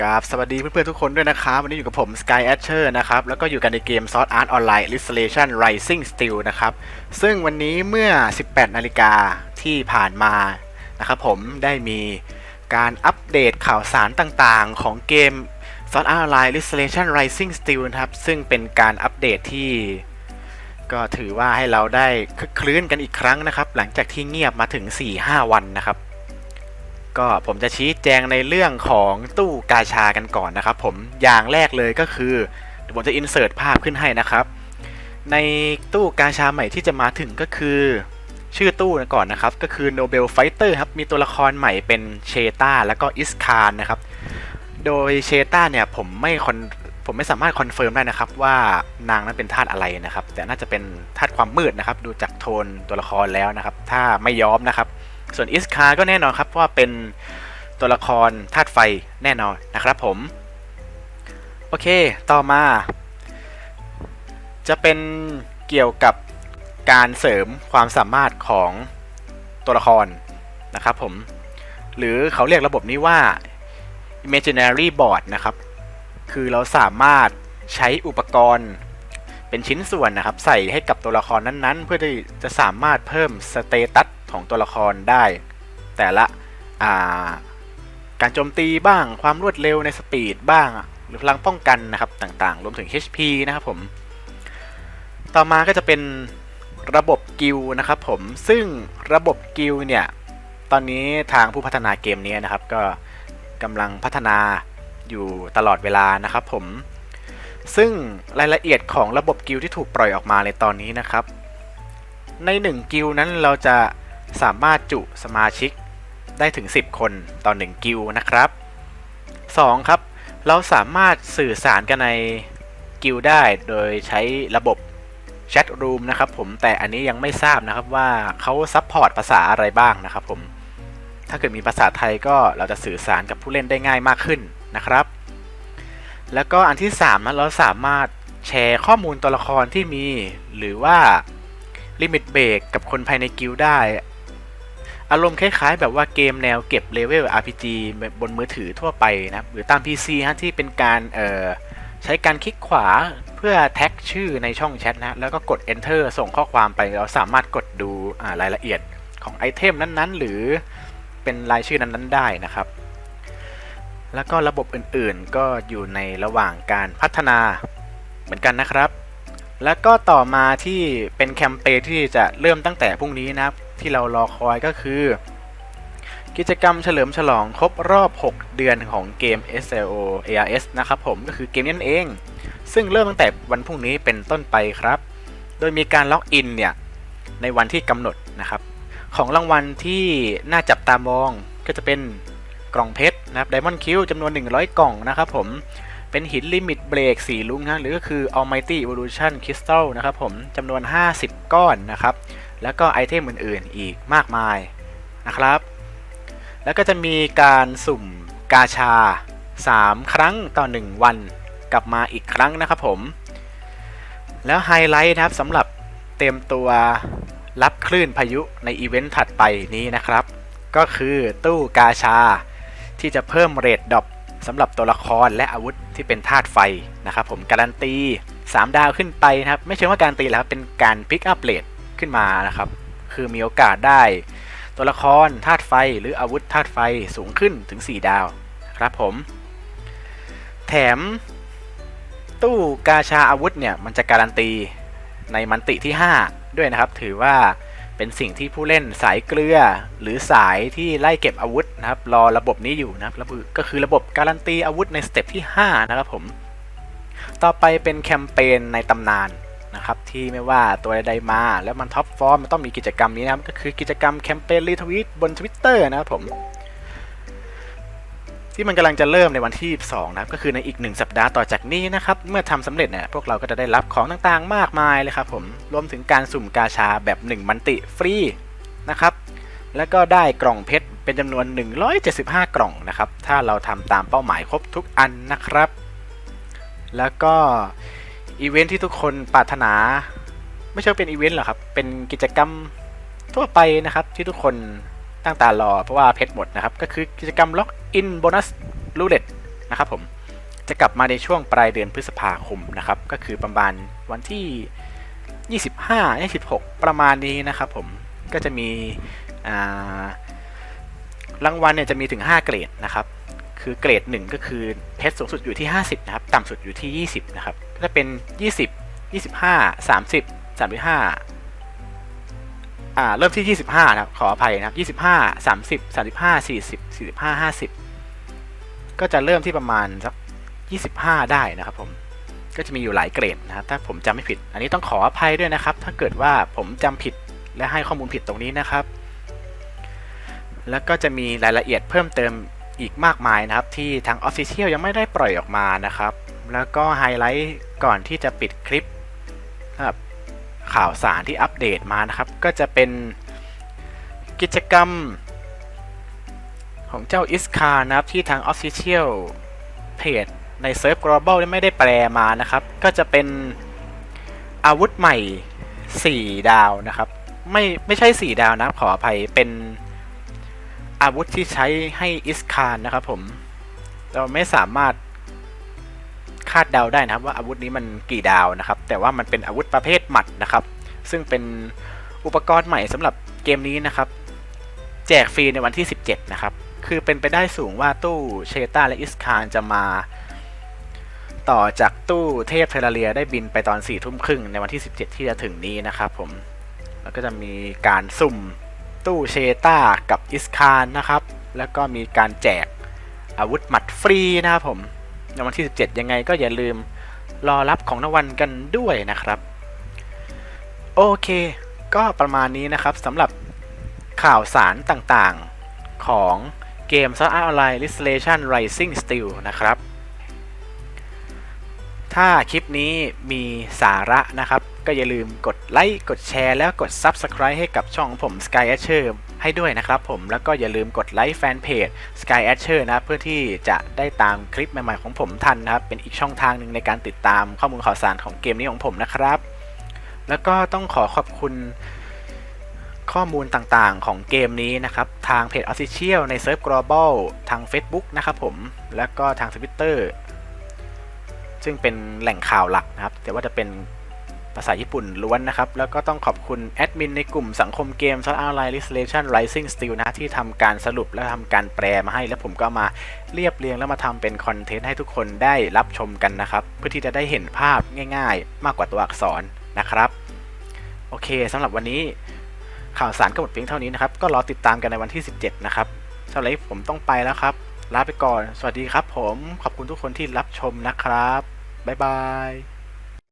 กราบสวัสดีเพื่อนๆทุกคนด้วยนะครับ วันนี้อยู่กับผม Sky Asher นะครับ แล้วก็อยู่กันในเกม Sword Art Online Illustration Rising Steel นะครับ ซึ่งวันนี้เมื่อ 18 นาฬิกาที่ผ่านมานะครับผมได้มีการอัปเดตข่าวสารต่างๆ ของเกม Sword Art Online Illustration Rising Steel นะครับ ซึ่งเป็นการอัปเดตที่ ก็ถือว่าให้เราได้คลื้นกันอีกครั้งนะครับ หลังจากที่เงียบมาถึง 4-5 วันนะครับ ก็ผมจะชี้แจงในเรื่องของตู้กาชากันก่อนนะครับผมอย่างแรกเลยก็คือผมจะอินเสิร์ตภาพขึ้นให้นะครับ ในตู้กาชาใหม่ที่จะมาถึงก็คือ ชื่อตู้ก่อนนะครับ ก็คือ Nobel Fighter ครับมีตัวละครใหม่เป็นเชตาแล้วก็อิสคานนะครับ โดยเชตาเนี่ยผมไม่คอนผมไม่สามารถคอนเฟิร์มได้นะครับว่านางนั้นเป็นธาตุอะไรนะครับ แต่น่าจะเป็นธาตุความมืดนะครับ ดูจากโทนตัวละครแล้วนะครับ ถ้าไม่ย้อมนะครับ ส่วนอิสคาก็แน่นอนครับว่าเป็นตัวละครธาตุไฟแน่นอนนะครับผม โอเคต่อมา จะเป็นเกี่ยวกับการเสริมความสามารถของตัวละครนะครับผม หรือเขาเรียกระบบนี้ว่า imaginary board นะครับ คือเราสามารถใช้อุปกรณ์เป็นชิ้นส่วนนะครับ ใส่ให้กับตัวละครนั้นๆ เพื่อที่จะสามารถเพิ่มสเตตัส ของตัวละครได้ แต่ละาการโจมตีบ้างความรวดเร็วในสปีดบ้าง หรือพลังป้องกันนะครับต่างๆ รวมถึง HP นะครับผม ต่อมาก็จะเป็นระบบกิลนะครับผม ซึ่งระบบกิลเนี่ย ตอนนี้ทางผู้พัฒนาเกมนี้นะครับ ก็กำลังพัฒนาอยู่ตลอดเวลานะครับผม ซึ่งรายละเอียดของระบบกิลที่ถูกปล่อยออกมาในตอนนี้นะครับ ใน1กิลนั้นเราจะ สามารถจุสมาชิกได้ถึง 10 คนต่อ 1 กิลนะครับ 2. ครับ เราสามารถสื่อสารกันในกิลได้โดยใช้ระบบแชทรูมนะครับผมแต่อันนี้ยังไม่ทราบนะครับว่าเขาซัพพอร์ตภาษาอะไรบ้างนะครับผมถ้าเกิดมีภาษาไทยก็เราจะสื่อสารกับผู้เล่นได้ง่ายมากขึ้นนะครับ แล้วก็อันที่3นะเราสามารถแชร์ข้อมูลตัวละครที่มี หรือว่าลิมิตเบรกกับคนภายในกิลได้ อารมณ์คล้ายๆ แบบว่าเกมแนวเก็บเลเวล RPG บนมือถือทั่วไปนะครับหรือตาม PC ฮะที่เป็นการเใช้การคลิกขวาเพื่อแท็กชื่อในช่องแชทนะแล้วก็กด Enter ส่งข้อความไปเราสามารถกดดูรายละเอียดของไอเทมนั้นๆ หรือเป็นรายชื่อนั้นๆ ได้นะครับ แล้วก็ระบบอื่นๆ ก็อยู่ในระหว่างการพัฒนาเหมือนกันนะครับ แล้วก็ต่อมาที่เป็นแคมเปญที่จะเริ่มตั้งแต่พรุ่งนี้นะครับ ที่เรารอคอยก็คือ กิจกรรมเฉลิมฉลองครบรอบ 6 เดือนของเกม SLO ARS นะครับผมก็คือเกมนี้นั่นเอง ซึ่งเริ่มตั้งแต่วันพรุ่งนี้เป็นต้นไปครับ โดยมีการล็อกอินเนี่ย ในวันที่กำหนดนะครับ ของรางวัลที่น่าจับตามองก็จะเป็นกล่องเพชรนะครับ Diamond Q จำนวน 100 กล่องนะครับผมเป็นหินลิมิตเบรกสีลุงนะหรือก็คือ Almighty Evolution Crystal นะครับผมจำนวน 50 ก้อนนะครับ แล้วก็ไอเทมอื่นๆ อีกมากมายนะครับ แล้วก็จะมีการสุ่มกาชา 3 ครั้งต่อ 1 วันกลับมาอีกครั้งนะครับผม แล้วไฮไลท์นะครับสำหรับเตรียมตัวรับคลื่นพายุในอีเวนต์ถัดไปนี้นะครับ ก็คือตู้กาชา ที่จะเพิ่มเรทดอปสำหรับตัวละครและอาวุธที่เป็นธาตุไฟนะครับผมการันตี 3 ดาวขึ้นไปนะครับ ไม่ใช่ว่าการันตีแล้วครับเป็นการพิกอัพเรท ขึ้นมานะครับ คือมีโอกาสได้ตัวละครธาตุไฟหรืออาวุธธาตุไฟสูงขึ้นถึง 4 ดาวครับผม แถมตู้กาชาอาวุธเนี่ย มันจะการันตีในมันติที่ 5 ด้วยนะครับ ถือว่าเป็นสิ่งที่ผู้เล่นสายเกลือ หรือสายที่ไล่เก็บอาวุธนะครับ รอระบบนี้อยู่นะครับก็คือระบบการันตีอาวุธในสเต็ปที่ 5 นะครับผม ต่อไปเป็นแคมเปญในตำนาน นะครับที่ไม่ว่าตัวใดๆมา แล้วมันท็อปฟอร์มมันต้องมีกิจกรรมนี้นะครับก็คือกิจกรรมแคมเปญรีทวีตบน Twitter นะครับผมที่มันกำลังจะเริ่มในวันที่ 2 นะครับ ก็คือในอีก 1 สัปดาห์ต่อจากนี้นะครับ เมื่อทำสำเร็จเนี่ย พวกเราก็จะได้รับของต่างๆ มากมายเลยครับผม รวมถึงการสุ่มกาชาแบบ 1 มันติฟรีนะครับ แล้วก็ได้กล่องเพชรเป็นจำนวน 175 กล่องนะครับ ถ้าเราทำตามเป้าหมายครบทุกอันนะครับ แล้วก็ อีเวนท์ที่ทุกคนปรารถนา ไม่ใช่เป็นอีเวนต์หรอกครับ เป็นกิจกรรมทั่วไปนะครับที่ทุกคนตั้งตารอเพราะว่าเพชรหมดนะครับ ก็คือกิจกรรมล็อกอินโบนัสรูเล็ตนะครับผมจะกลับมาในช่วงปลายเดือนพฤษภาคมนะครับ ก็คือประมาณวันที่ 25 26 ประมาณนี้นะครับผมก็จะมีารางวัลเนี่ยจะมีถึง 5 เกรดนะครับ คือเกรด 1 ก็คือเพชรสูงสุดอยู่ที่ 50 นะครับ ต่ำสุดอยู่ที่ 20 นะครับ ก็จะเป็น 20 25 30 35อ่าเริ่มที่ 25 นะครับ ขออภัยนะครับ 25 30 35 40 45 50 ก็จะเริ่มที่ประมาณสัก 25 ได้นะครับผมก็จะมีอยู่หลายเกรดนะครับถ้าผมจำไม่ผิด อันนี้ต้องขออภัยด้วยนะครับ ถ้าเกิดว่าผมจำผิดและให้ข้อมูลผิดตรงนี้นะครับ แล้วก็จะมีรายละเอียดเพิ่มเติม อีกมากมายนะครับ ที่ทาง Official ยังไม่ได้ปล่อยออกมานะครับ แล้วก็ไฮไลท์ก่อนที่จะปิดคลิปครับข่าวสารที่อัปเดตมานะครับ ก็จะเป็นกิจกรรมของเจ้าอิสคานะครับที่ทาง Official เพจในเซิร์ฟ global ไม่ได้แปลมานะครับ ก็จะเป็นอาวุธใหม่ 4 ดาวนะครับ ไม่ไม่ใช่ 4 ดาวนะขออภัยเป็น อาวุธที่ใช้ให้อิสคานนะครับผมเราไม่สามารถคาดเดาได้นะครับว่าอาวุธนี้มันกี่ดาวนะครับ แต่ว่ามันเป็นอาวุธประเภทหมัดนะครับ ซึ่งเป็นอุปกรณ์ใหม่สำหรับเกมนี้นะครับ แจกฟรีในวันที่ 17 นะครับ คือเป็นไปได้สูงว่าตู้เชต้าและอิสคานจะมา ต่อจากตู้เทพเทราเรียได้บินไปตอน4ี่ทุ่มครึ่งในวันที่ 17 ที่จะถึงนี้นะครับผมแล้วก็จะมีการสุ่ม ตู้เชต้ากับอิสคานนะครับ แล้วก็มีการแจกอาวุธหมัดฟรีนะครับผมในวันที่ 17 ยังไงก็อย่าลืมรอรับของรางวัลกันด้วยนะครับ โอเค ก็ประมาณนี้นะครับสำหรับข่าวสารต่างๆของเกม s ซ a r t Online Legislation Rising Steel นะครับ ถ้าคลิปนี้มีสาระนะครับ ก็อย่าลืมกดไลค์กดแชร์แล้วกด Subscribe ให้กับช่องผม Sky Asher ให้ด้วยนะครับผมแล้วก็อย่าลืมกดไลค์แฟนเพจ Sky Asher นะเพื่อที่จะได้ตามคลิปใหม่ๆของผมทันนะครับ เป็นอีกช่องทางหนึ่งในการติดตามข้อมูลข่าวสารของเกมนี้ของผมนะครับ แล้วก็ต้องขอขอบคุณข้อมูลต่างๆของเกมนี้นะครับ ทางเพจ Official ในเซิร์ฟ Global ทาง Facebook นะครับผม แล้วก็ทาง Twitter ซึ่งเป็นแหล่งข่าวหลักนะครับ แต่ว่าจะเป็น ภาษาญี่ปุ่นล้วนนะครับ แล้วก็ต้องขอบคุณแอดมินในกลุ่มสังคมเกม s ซ r t Online Legislation Rising Steel นะที่ทำการสรุปและทำการแปลมาให้ แล้วผมก็มาเรียบเรียงแล้วมาทำเป็นคอนเทนต์ให้ทุกคนได้รับชมกันนะครับ เพื่อที่จะได้เห็นภาพง่าย ๆ มากกว่าตัวอักษรนะครับ โอเคสำหรับวันนี้ข่าวสารก็หมดเพียงเท่านี้นะครับ ก็รอติดตามกันในวันที่ 17 นะครับสำหรับวันนี้ผมต้องไปแล้วครับ ลาไปก่อน สวัสดีครับผม ขอบคุณทุกคนที่รับชมนะครับ บ๊ายบาย